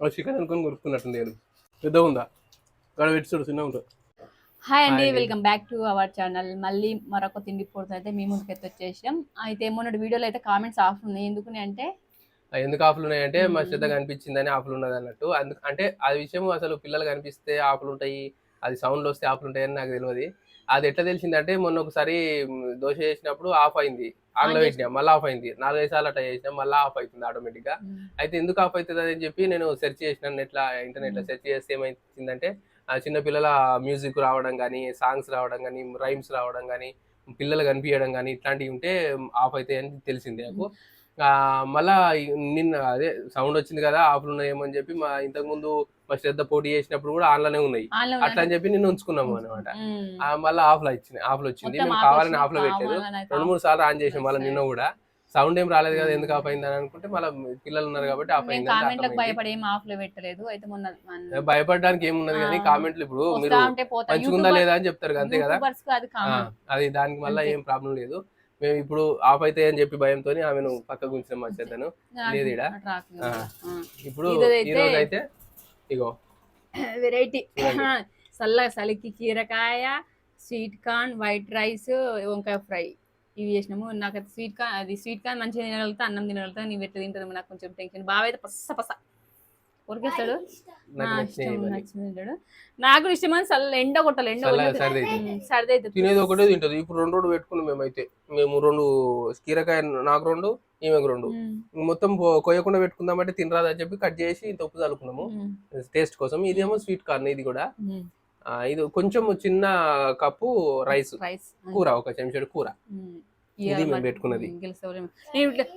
Chicken అనుకొని కొనుక్కున్నట్టుంది నేను పెద్ద ఉందా? ఇక్కడ పెట్టి చూడు చిన్న ఉంటుంది. హాయ్ అండి. Welcome back to our channel మళ్ళీ మరొక తిండి పొడితో అయితే మీ ముందుకు అయితే వచ్చేసాం. అయితే మొన్నటి వీడియోలో అయితే కామెంట్స్ ఆఫ్ ఉన్నాయి. ఎందుకని అంటే? ఎందుకు ఆఫ్లు ఉన్నాయంటే మా. శ్రద్ధ కనిపించిందని ఆఫ్లు ఉన్నది అన్నట్టు. అందుకు అంటే ఆ విషయం అసలు పిల్లలు కనిపిస్తే ఆఫ్లు ఉంటాయి అది సౌండ్లు వస్తే ఆఫ్లు ఉంటాయని నాకు తెలియదు. అది ఎట్లా తెలిసిందంటే మొన్న ఒకసారి దోశ చేసినప్పుడు ఆఫ్ అయింది. ఆన్లో పెట్టినా మళ్ళీ ఆఫ్ అయింది. నాలుగైదు సార్లు అట్లా చేసినా మళ్ళీ ఆఫ్ అవుతుంది ఆటోమేటిక్గా. అయితే ఎందుకు ఆఫ్ అవుతుంది అని చెప్పి నేను సెర్చ్ చేసిన నెట్లా ఇంటర్నెట్లో. సెర్చ్ చేస్తే ఏమైందంటే ఆ చిన్న పిల్లల మ్యూజిక్ రావడం కానీ సాంగ్స్ రావడం కానీ రైమ్స్ రావడం కానీ పిల్లలు కనిపించడం కానీ ఇట్లాంటివి ఉంటే ఆఫ్ అవుతాయి అని తెలిసింది నాకు. మళ్ళా నిన్న అదే సౌండ్ వచ్చింది కదా ఆఫ్లు ఉన్నాయేమో అని చెప్పి మా ఇంతకు ముందు మా శ్రద్ధ పోటీ చేసినప్పుడు కూడా ఆన్లోనే ఉన్నాయి. అట్లా అని చెప్పి నిన్న ఉంచుకున్నాము అనమాట. మళ్ళీ ఆఫ్లో వచ్చింది ఆఫ్లో వచ్చింది. మేము ఆఫ్ కావాలని. ఆఫ్లో పెట్టలేదు. అయితే రెండు ఆఫ్ మూడు సార్లు ఆన్ చేసాం మళ్ళీ. నిన్న కూడా. సౌండ్ ఏం రాలేదు కదా ఎందుకు ఆఫ్ అయింది అని అనుకుంటే మళ్ళీ పిల్లలు ఉన్నారు కాబట్టి ఆఫ్ అయింది కామెంట్లకు భయపడి ఏం ఆఫ్లో పెట్టలేదు. అయితే మొన్న మన- భయపడడానికి ఏమున్నది కానీ. కామెంట్లు ఇప్పుడు మీరు మంచిగుందా లేదా అని చెప్తారు అంతే కదా? అది దానికి మళ్ళీ. ఏం ప్రాబ్లం లేదు. మేము ఇప్పుడు ఆఫ్ అయితే అని చెప్పి భయంతో ఆమెను పక్కకు ఉంచిన మా చేతను. లేదు. ఇప్పుడు ఈ రోజు అయితే ఇగో. వెరైటీ. చల్ల చలికి కీరకాయ స్వీట్ కార్న్ వైట్ రైస్ వంకాయ ఫ్రై. ఇవి చేసినాము. నాకు అది స్వీట్ కార్న్ అది స్వీట్ కార్న్ మంచిగా తినగలుగుతా అన్నం తినగలుగుతా నీవు ఎట్లా తింటుంది నాకు కొంచెం టెన్షన్. బాగా అయితే పస్స పస్స ఉరికేస్తాడు నాకు ఇష్టమని చల్ల ఎండ కొట్టాలి ఎండ చల్ల కొట్టాలి. సర్ది అవుతుంది. ఉమ్, సర్ది అవుతుంది తినేది ఒకటే తింటది. ఇప్పుడు రెండు రెండు పెట్టుకున్నాం మేమైతే. మేము రెండు కీరకాయ నాకు రెండు ఈమెకు రెండు మొత్తం కొయ్యకుండా పెట్టుకుందామంటే తినరాదని చెప్పి కట్ చేసి ఇంత ఉప్పు చల్లుకున్నాము. టేస్ట్ కోసం. ఇదేమో స్వీట్ కార్న్ ఇది కూడా. ఇది కొంచెం చిన్న కప్పు రైస్. కూర ఒక చెంచాడు కూర. ఇది మేము పెట్టుకున్నది.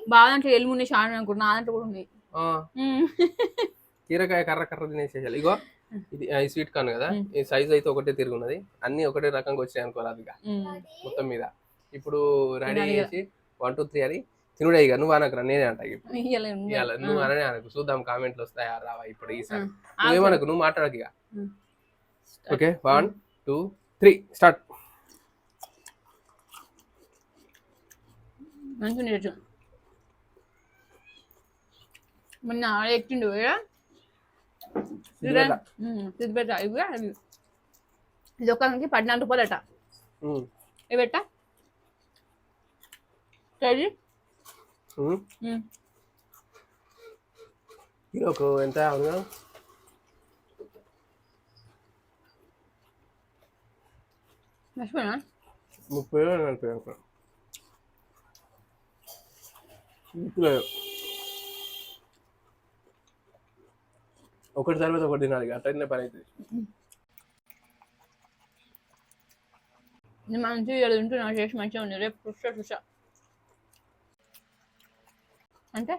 బాగా దాంట్లో షాన్ అనుకుంటున్నా. దాంట్లో కూడా ఉన్నాయి. కీరకాయ కర్ర కర్ర తినేసేయాలి. ఇగో ఇది స్వీట్ కార్న్ కదా. ఈ సైజ్ అయితే ఒకటే తిరుగున్నది. అన్ని ఒకటే రకంగా వచ్చాయి అనుకోవాలి అది ఇక. ఉమ్. మొత్తం మీద. ఇప్పుడు రెడీ. చేసి వన్ టూ త్రీ అని తినుడే ఇక నువ్వు అనకురా నేనే అంట ఇప్పుడు. నువ్వు. అననే అనకు చూద్దాం కామెంట్లు వస్తాయా రావా ఇప్పుడు ఈసారి. నువ్వేమనకు నువ్వు మాట్లాడకు ఇక. Okay one two three start ఉండేటట్టు మొన్న ఎక్కిండు సిద్ధిపేట. ఇవి ఇది ఒక్కరికి పద్నాలుగు సరే కిలోకు ఎంత అవునా ముప్పై నలభై ఒక లేదు ఒకటి తర్వాత ఒకటి తినాలి అట్లనే పని అవుతుంది. మంచిగా తింటున్నా చేసి మంచిగా ఉంది. రేపు చూసా చూసా అంటే?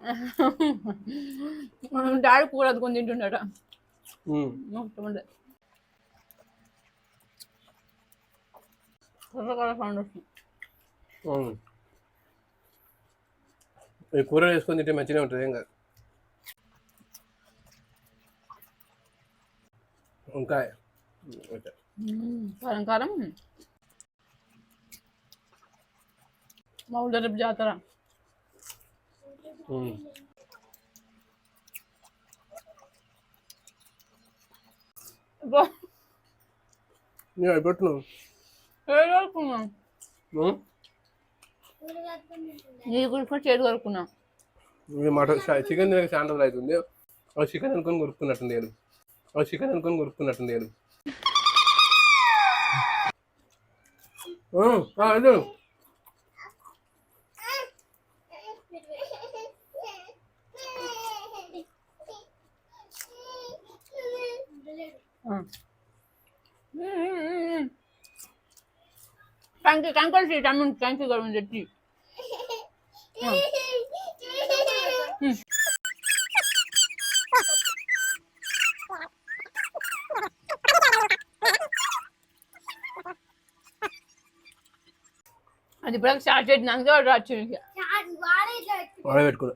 డాడీ కూర అదుకొని సౌండ్ వస్తుంది అవును. ఈ కూర వేసుకొని తింటే మంచిగా ఉంటుంది ఏం కాదు. వంకాయ. కారం కారం మా ఊళ్ళో రేపు జాతర నేను ఏడు చేడు చికెన్ తినక అవుతుంది ఆ చికెన్ అనుకొని కొరుక్కున్నట్టుంది నేను ఆ చికెన్ అనుకొని కొరుక్కున్నట్టుంది నేను అదే థ్యాంక్ యూ థ్యాంక్ యూ తమ్ముడు థ్యాంక్ యూ గవర్నమెంట్ చెట్టి అది ఇప్పుడు స్టార్ట్ చేసినాక వచ్చింది వాడే పెట్టుకున్నా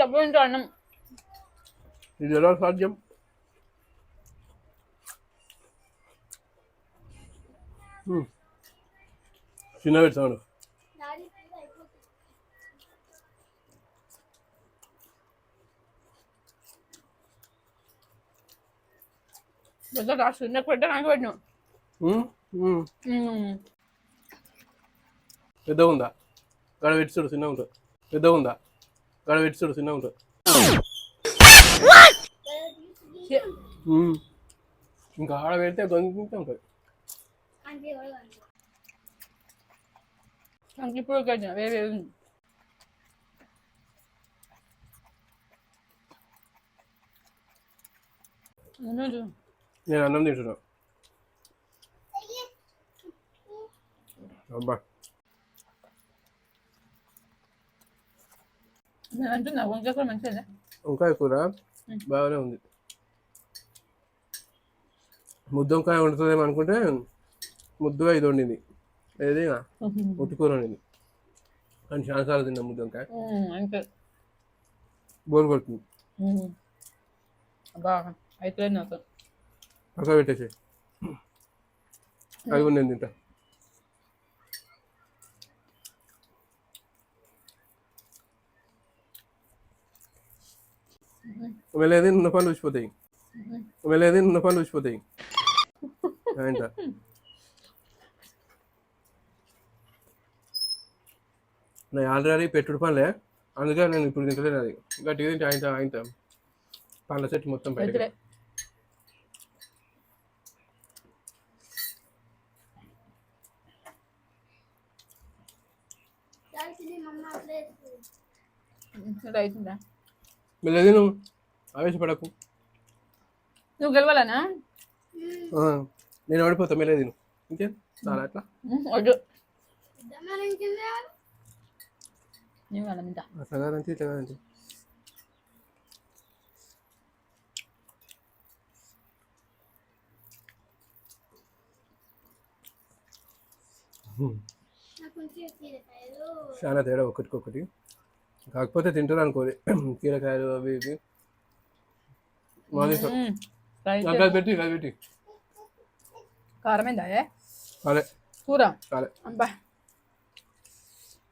డబ్బు అన్నం. ఇది ఎలా సాధ్యం. చిన్న రాష్ట్రం ఇందాక పెట్టా నాకు పెట్టినావు. ఉమ్, ఉమ్. పెద్ద ఉందా గడ పెట్టి చూడు చిన్న ఉంటుంది పెద్ద ఉందా? గడ పెట్టి చూడు చిన్న ఉంటుంది. ఇంకా ఆడ పెడితే గొంతుంటే ఉంటుంది. ఇప్పుడు వేరే. నేను అన్నం తింటున్నా. నేను అంటున్నా వంకాయ మంచిదే. వంకాయ కూర బాగానే ఉంది. ముద్ద వంకాయ వండుతుందేమో అనుకుంటే ముద్దుగా ఇది వండింది. ఏది? ఒట్టి కూర వండింది. కానీ చాలాసార్లు తిన్నా ముద్ద వంకాయ ఉమ్, అంతే. బోర్ కొడుతుంది. అబ్బా అయితే నాకు పక్క పెట్టేసి అది నేను తింటా. వెళ్ళేది ఉన్న పనులు ఊసిపోతాయి వెళ్ళేది ఉన్న పనులు ఊసిపోతాయి ఆయన నేను ఆల్రెడీ పెట్టుడు పనులే. అందుకే నేను ఇప్పుడు తింటలేను అది. గట్టిగా తింటే ఆయన ఆయన పండ్ల చెట్టు మొత్తం బయట వెళ్ళేది నువ్వు ఆవేశపడకు నువ్వు గెలవాలనా నేను ఓడిపోతా మెల్లది నువ్వు ఇంకే చాలా అట్లా ఉమ్, వద్దు నేను వాళ్ళ మీద అట్లా కాదంటే ఇట్లా కాదంటే చాలా తేడా ఒకటికొకటి కాకపోతే తింటారు అనుకోది కీరకాయలు అవి ఇవి. మాది ఉమ్, రైట్. నాకు అది పెట్టి అది పెట్టి. కారమైందా ఏ? కాలే కూర? కాలే అబ్బా.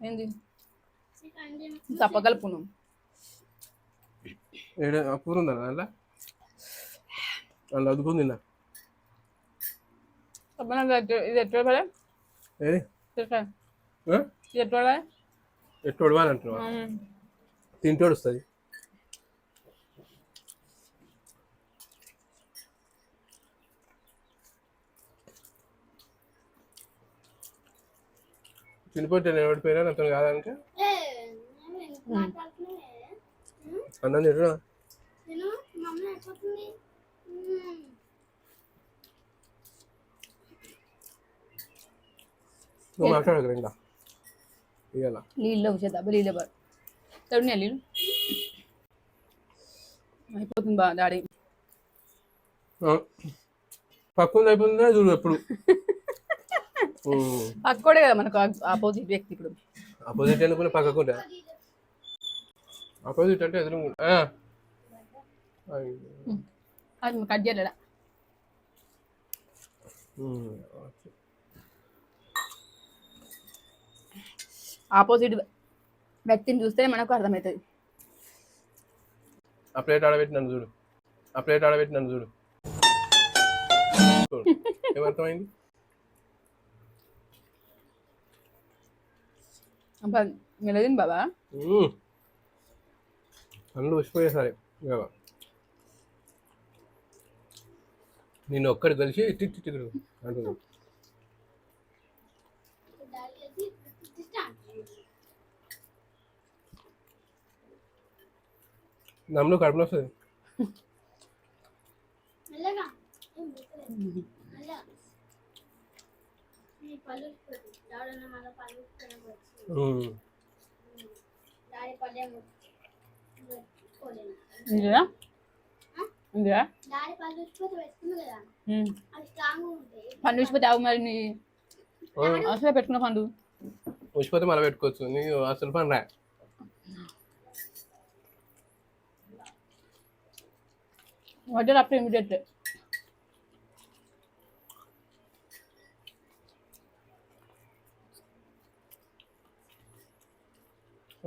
ఏంది? తప్పగలుపు నువ్వు ఏడ ఆ కూర ఉందా దాంట్లో? అందులో అదుకుంది తిన్నా. తప్పన ఇది ఎట్లా పడే? ఏది? ఎట్లా? ఆ? ఇది ఎట్లా ఎట్టు ఒడవాలి అంటున్నావా? తింటోడు వస్తుంది. తినిపోతే నేను ఓడిపోయినా నాతో కాదంటే అన్నం తింటున్నా నువ్వు నీళ్ళు వచ్చే దెబ్బ నీళ్ళు పడు తడినే నీళ్ళు అయిపోతుంది బా డాడీ. పక్కుంది అయిపోతుందా చూడు ఎప్పుడు? పక్కోడే కదా మనకు ఆపోజిట్ వ్యక్తి ఇప్పుడు. అపోజిట్ అనుకుని పక్కకుంటా అపోజిట్ అంటే ఎదురు అది కట్ చేయలేడా ఆపోజిట్ వ్యక్తిని చూస్తే మనకు అర్థమవుతుంది. ఆ ప్లేట్ చూడు. ఆ ప్లేట్ చూడు. ఏమర్థమైంది? మెలదిన్ బాబా. కళ్ళు వచ్చిపోయే సరే. ఇక. నిన్ను ఒక్కడి కలిసి ఇట్టి ఇట్టి తిరుగు అంటుంది నమ్ములు కడుపులో వస్తుంది మెల్లగా ఏం పెట్టలేదు. మెల్లగా. నీ పళ్ళు ఉప్పుకోదు. ఎవడన్నా మళ్ళా పళ్ళు ఉప్పుకోవడం వచ్చి. మ్మ్. డాడీ పళ్ళేమో పెట్టుకోలేను. ఇందిరా ఇందిరా డాడీ పళ్ళు ఉప్పుకోతే పెట్టుకుంది కదా. అవి స్ట్రాంగ్ ఉంటాయి. పండు విసిపోతే అవు మరి నీ అసలు పెట్టుకున్న పండు. వచ్చిపోతే మళ్ళీ పెట్టుకోవచ్చు. నీకు అసలు పని order after immediately.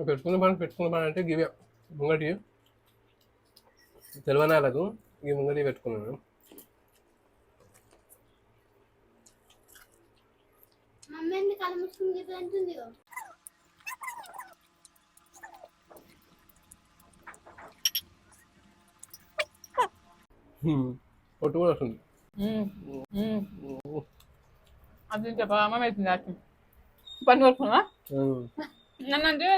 పెట్టుకున్న పని పెట్టుకున్న పని అంటే గివే ముంగటి తెలవనాలకు ఈ ముంగటి పెట్టుకున్నాను. హ్మ్. పొట్టు కూడా వస్తుంది. అది చెప్పా అమ్మ దాచి పని వరకున్నా హ్మ్. నన్ను అంటే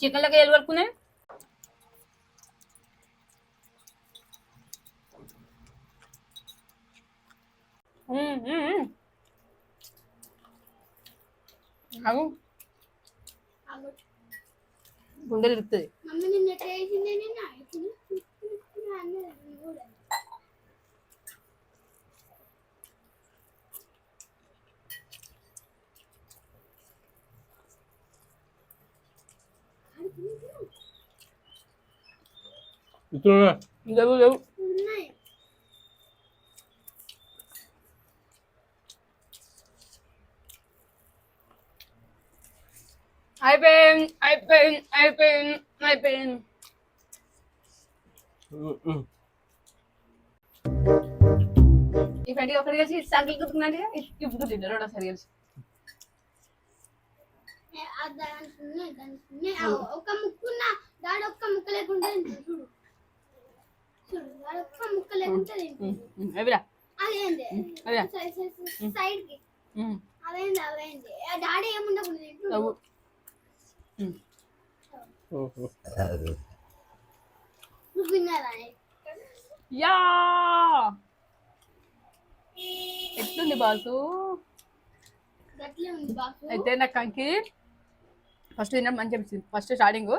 చికెన్లకి ఏళ్ళు వరకున్నాయి అవు. గుండెలు ఇరుతుంది Itulah. Jauh jauh. I've been, I've been, I've been, I've been. Mm-mm. Friend ఒకటి కలిసి సంఖ్యలు కుట్టుకున్నాడు ఇప్పుడు తింటారు రెండోసారి కలిసి ఏ, ఆ దానికి ఉన్నాయి, దానికి ఉన్నాయి. ఆ ఒక్క ముక్కున్న దాడు ఒక్క ముక్క లేకుండా తింటుంది, చూడు చూడు దాడు ఒక్క ముక్క లేకుండా తింటుంది. అవిరా అదేంది అదే. సై- సై- సై- సైడ్కి అదేంది అదేంది ఆ డాడీ ఏముండకుండా తింటుండు. నవ్వు ఓహో. నువ్వు విన్నారా యా ఎట్లుంది బాసు. గట్లే ఉంది బాక్స్ అయితే నాకు కంకి ఫస్ట్ తినడం మంచి అనిపించింది. First starting.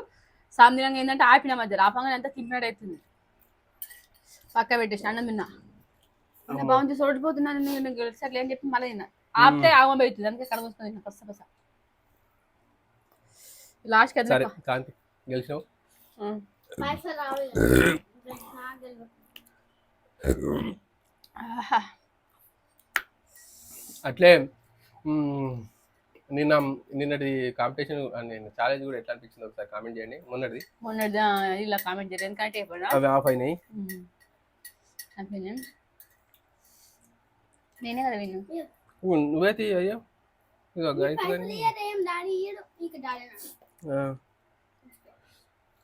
సామ్ తినంగా ఏంటంటే ఆపిన మధ్య ఆపంగా అంతా తిప్పినట్టు అవుతుంది పక్క పెట్టేసి అన్నం తిన్నా. ఇంకా బాగుంది సోడిపోతున్నాను నేను. గెలిచట్లే అని చెప్పి మళ్ళీ తిన్నా. ఆపితే ఆగమ అవుతుంది. అందుకే కడ వస్తుంది తిన్నా పస్స పస్స లాస్ట్కి సరే అది కాంతి గెలిచినావు పైసలు రావాలి నాకు తెలియదు. అట్లే నిన్న నిన్నటి కాంపిటీషన్ నేను ఛాలెంజ్ కూడా ఎట్లా అనిపించింది ఒకసారి కామెంట్ చేయండి. మొన్నటిది. మొన్న ఇలా కామెంట్ చేయలేదు ఎందుకంటే ఇప్పుడు అవి ఆఫ్ అయినాయి. నేనే కదా విన్ను? నువ్వు నువ్వే తీ అయ్యో. ఇక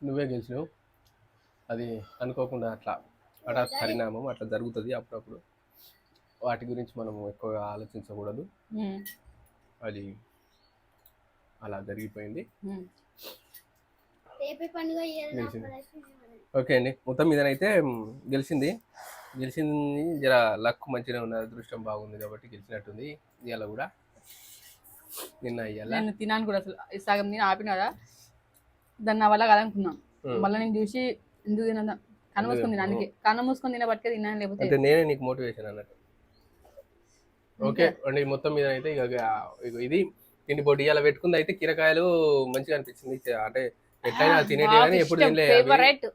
నువ్వే గెలిచినావు. అది అనుకోకుండా అట్లా హఠాత్ పరిణామం అట్లా జరుగుతుంది అప్పుడప్పుడు. వాటి గురించి మనం ఎక్కువగా ఆలోచించకూడదు. అది అలా జరిగిపోయింది. ఓకే అండి. మొత్తం మీదనైతే మ్, గెలిచింది. గెలిచింది జర లక్ మంచిగా ఉన్నది అదృష్టం బాగుంది కాబట్టి గెలిచినట్టుంది. ఇవాళ కూడా. నిన్న ఇవాళ నేను తినాను కూడా అసలు. ఈ సగం నేను ఆపిన కదా. దాన్ని నా వల్ల కదనుకున్నాను. మళ్ళీ నేను చూసి ఎందుకు తినదా కన్ను మూసుకొని తిన్నా. అందుకే. కన్ను మూసుకొని తినబట్టే తిన్నాను లేకపోతే. అంటే నేనే నీకు మోటివేషన్ అన్నట్టు. ఓకే అండి. మొత్తం మీద అయితే ఇక ఇది తిండి పోటీ ఇలా పెట్టుకుంది అయితే కీరకాయలు మంచిగా అనిపించింది. అంటే ఎట్లయినా తినేటి కానీ ఎప్పుడు తినలే అవి. ఫేవరెట్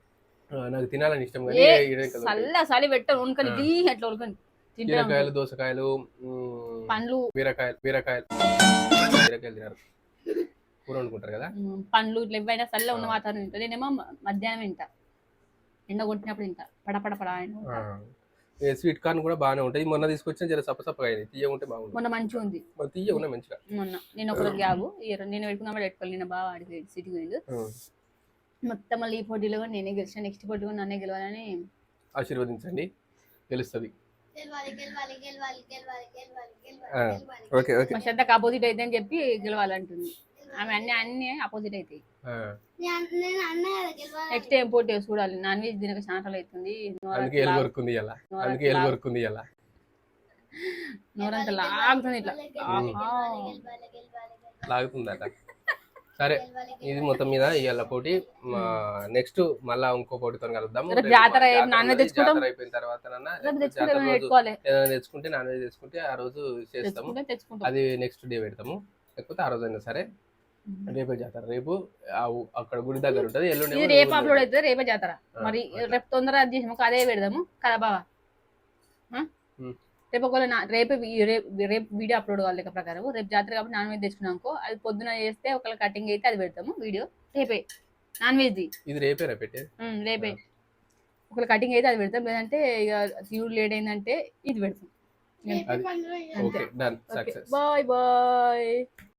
ఆ, నాకు తినాలని ఇష్టం కానీ చల్ల చలి పెట్టాను ఉనకని తింటే కీరకాయలు దోసకాయలు పండ్లు. బీరకాయలు బీరకాయలు. బీరకాయలు తినారు. కూర వండుకుంటారు కదా? పండ్లు ఇట్లా ఏవైనా చల్ల ఉన్న వాతావరణం తింటా. నేనేమో మధ్యాహ్నం తింటా. ఎండ కొట్టినప్పుడు తింటా. పడ పడ పడ. ఏ స్వీట్ కార్న్ కూడా బాగానే ఉంటాయి. మొన్న తీసుకొచ్చిన జర సప్ప సప్పగా అయినాయి. తీయ ఉంటే బాగుంది మొన్న మంచిగా ఉంది. మరి తీయ ఉన్నాయి మంచిగా? మొన్న. నేను ఒక గ్యాబు నేను పెట్టుకున్నప్పుడు పెట్టుకోవాలి. నేను బాగా ఆడిపోయి సిటీ పోయింది. మొత్తం మళ్ళీ ఈ పోటీలో కూడా నేనే గెలిచిన. నెక్స్ట్ పోటీ కూడా నన్నే గెలవాలని ఆశీర్వదించండి. తెలుస్తుంది గెలవాలి గెలవాలి గెలవాలి గెలవాలి గెలవాలి గెలవాలి ఆ. గెలవాలి. Okay okay. మా శ్రద్ధకు ఆపోజిట్ అయితే అని చెప్పి గెలవాలంటుంది. ఆమె అన్ని అన్ని ఆపోజిట్ అవుతాయి ఆ. నేను నేను అన్న కదా గెలవాలి నెక్స్ట్ ఏం పోటీ చూడాలి. నాన్ వెజ్ దీనికి చాలా అవుతుంది. అందుకే ఎలు కొరుకుంది ఇలా అందుకే ఎలు కొరుకుంది ఇలా నోరంతా లాగుతుంది ఇట్లా గెలవాలి, లాగుతుందట. సరే ఇది మొత్తం మీద ఇవాళ పోటీ. నెక్స్ట్ మళ్ళా ఇంకో పోటీతో కలుద్దాం జాతర అయిపోయిన తర్వాత తెచ్చుకుంటే నాన్ వెజ్ తెచ్చుకుంటే ఆ రోజు చేస్తాము. అది నెక్స్ట్ డే పెడతాము. లేకపోతే ఆ రోజు అయినా సరే రేపే జాతర. రేపు అక్కడ గుడి దగ్గర ఉంటది ఎల్లుండి రేపు అప్లోడ్ అవుతుంది రేపే జాతర. మరి. రేపు తొందరగా అది చేసాము అదే పెడదాము. కదా బావా? రేపు ఒకవేళ రేపే రేపు రేపు వీడియో అప్లోడ్ కావాలి లెక్క ప్రకారం. రేపు జాతర కాబట్టి నాన్ వెజ్ తెచ్చుకున్నాం అది పొద్దున చేస్తే ఒకవేళ కటింగ్ అయితే అది పెడతాము వీడియో. రేపే. నాన్ వెజ్ది ఇది పెట్టేది? ఉమ్, రేపే. ఒకవేళ కటింగ్ అయితే అది పెడతాం. లేదంటే ఇక తీరుడు లేట్ అయిందంటే ఇది పెడతాం. రేపే బాయ్ బాయ్